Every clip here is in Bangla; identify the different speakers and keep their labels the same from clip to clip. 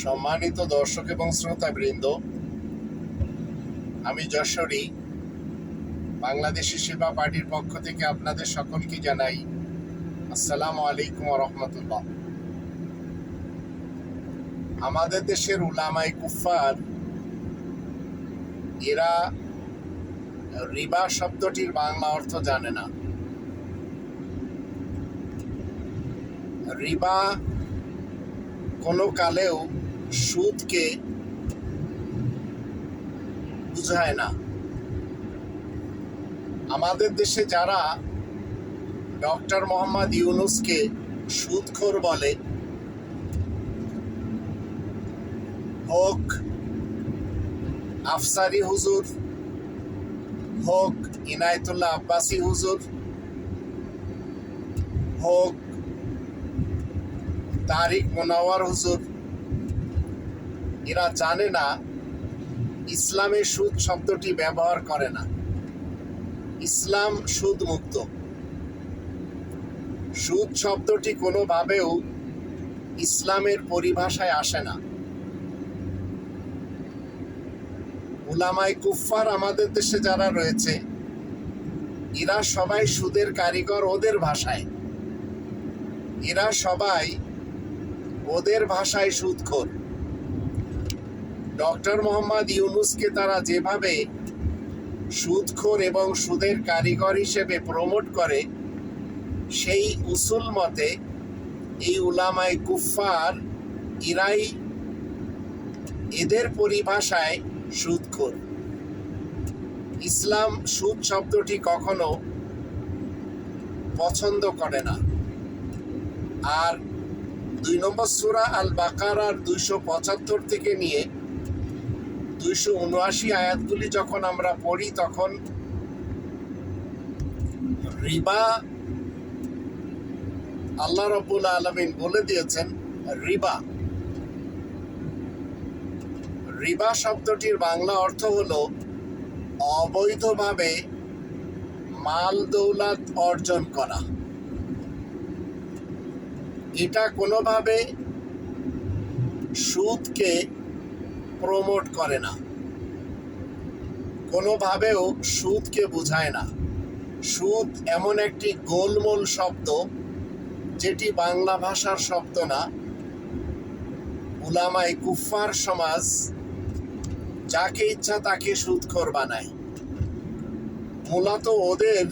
Speaker 1: সম্মানিত দর্শক এবং শ্রোতাবৃন্দ, আমি যশোরী, বাংলাদেশি সেবা পার্টির পক্ষ থেকে আপনাদের সকলকে জানাই আসসালামু আলাইকুম রহমতুল্লাহ। আমাদের দেশের উলামাই কুফার এরা রিবা শব্দটির বাংলা অর্থ জানে না। রিবা কোনো কালেও সুদকে বুঝায় না। আমাদের দেশে যারা ডক্টর মোহাম্মদ ইউনুসকে সুদখোর বলে, হোক আফসারি হুজুর, হোক ইনায়তুল্লাহ আব্বাসি হুজুর, হোক তারিক মোনাওয়ার হুজুর। এরা জানে না, ইসলামে সুদ শব্দটি ব্যবহার করে না। ইসলাম সুদ মুক্ত সুদ শব্দটি কোনোভাবেও ইসলামের পরিভাষায় আসে না। উলামাই কুফফার আমাদের দেশে যারা রয়েছে, এরা সবাই সুদের কারিগর ওদের ভাষায়। এরা সবাই ওদের ভাষায় সুদখোর ডক্টর মোহাম্মদ ইউনুসকে তারা যেভাবে সুদখোর এবং সুদের কারিগর হিসেবে প্রমোট করে, সেই উসুল মতে এই উলামাই কুফফার ইরাই এদের পরিভাষায় সুদখোর ইসলাম সুদ শব্দটি কখনো পছন্দ করে না। আর দুই নম্বর সুরা আল বাকারার দুইশো পঁচাত্তর থেকে নিয়ে দুইশো উনআশি আয়াতগুলি যখন আমরা পড়ি, তখন রিবা আল্লাহ রব্বুল আলমিন বলে দিয়েছেন, রিবা। রিবা শব্দটির বাংলা অর্থ হল অবৈধভাবে মাল দৌলাত অর্জন করা। এটা কোনোভাবে সুদকে প্রমোট করে না। কোনোভাবেও সুদকে বোঝায় না। সুদ এমন একটি গোলমোল শব্দ, যেটি বাংলা ভাষার শব্দ না। উলামাই কুফার সমাজ যাকে ইচ্ছা তাকে সুদখোর বানায়। মূলত ওদের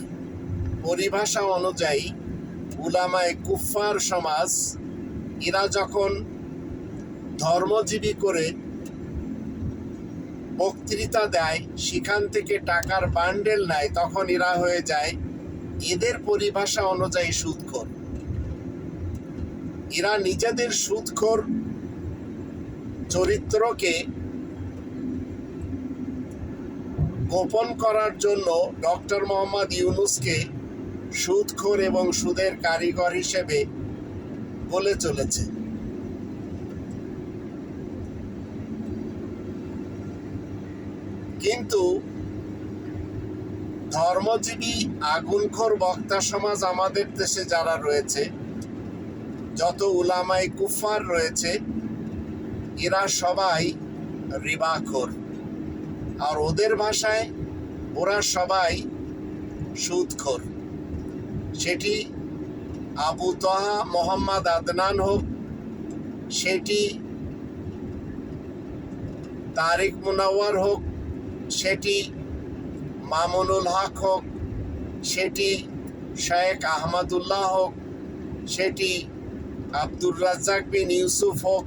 Speaker 1: পরিভাষা অনুযায়ী উলামায় কুফার সমাজ, এরা যখন ধর্মজীবী করে বক্তৃতা দেয়, সেখান থেকে টাকার বান্ডেল নেয়, তখন এরা হয়ে যায় এদের পরিভাষা অনুযায়ী সুদখোর। এরা নিজেদের সুদখোর চরিত্রকে গোপন করার জন্য ডক্টর মোহাম্মদ ইউনুসকে সুদখোর এবং সুদের কারিগর হিসেবে বলে চলেছে। কিন্তু ধর্মজীবী আগুনখোর বক্তা সমাজ আমাদের দেশে যারা রয়েছে, যত উলামাই কুফার রয়েছে, এরা সবাই রিবাখোর আর ওদের ভাষায় ওরা সবাই সুদখোর। সেটি আবু তহা মোহাম্মদ আদনান হোক, সেটি তারিক মুনাওয়ার হোক, সেটি মামুনুল হক হোক, সেটি শেখ আহমদুল্লাহ হোক, সেটি আব্দুর রাজ্জাক বিন ইউসুফ হোক